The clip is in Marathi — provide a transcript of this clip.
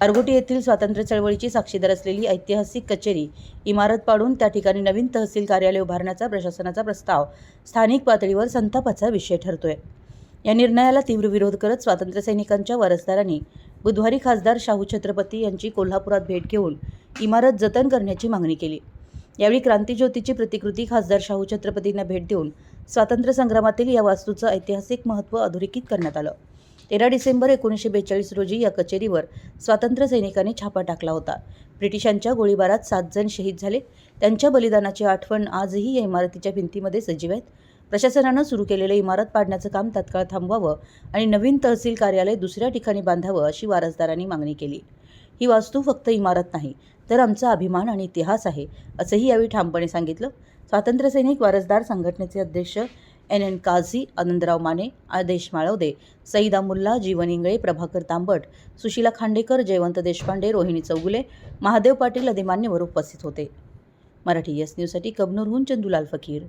गारगोटी येथील स्वातंत्र्य चळवळीची साक्षीदार असलेली ऐतिहासिक कचेरी इमारत पाडून त्या ठिकाणी नवीन तहसील कार्यालय उभारण्याचा प्रशासनाचा प्रस्ताव स्थानिक पातळीवर संतापाचा विषय ठरतोय. या निर्णयाला तीव्र विरोध करत स्वातंत्र्य सैनिकांच्या वारसदारांनी बुधवारी खासदार शाहू छत्रपती यांची कोल्हापुरात भेट घेऊन इमारत जतन करण्याची मागणी केली. यावेळी क्रांतीज्योतीची प्रतिकृती खासदार शाहू छत्रपतींना भेट देऊन स्वातंत्र्य संग्रामातील या वास्तूचं ऐतिहासिक महत्त्व अधोरेखित करण्यात आलं. तेरा डिसेंबर एकोणीसशे बेचाळीस रोजी या कचेरीवर स्वातंत्र्य सैनिकांनी छापा टाकला होता. ब्रिटिशांच्या गोळीबारात सात जण शहीद झाले. त्यांच्या बलिदानाची आठवण आजही या इमारतीच्या भिंतीमध्ये सजीव आहेत. प्रशासनानं सुरू केलेलं इमारत पाडण्याचं काम तत्काळ थांबवावं आणि नवीन तहसील कार्यालय दुसऱ्या ठिकाणी बांधावं अशी वारसदारांनी मागणी केली. ही वास्तू फक्त इमारत नाही तर आमचा अभिमान आणि इतिहास आहे असंही यावेळी ठामपणे सांगितलं. स्वातंत्र्यसैनिक वारसदार संघटनेचे अध्यक्ष एन एन काझी आनंदराव माने आदेश माळवदे सईदा मुल्ला जीवन इंगळे प्रभाकर तांबट सुशीला खांडेकर जयवंत देशपांडे रोहिणी चौगुले महादेव पाटील आदी मान्यवर उपस्थित होते. मराठी एस न्यूजसाठी कबनूरहून चंदुलाल फकीर.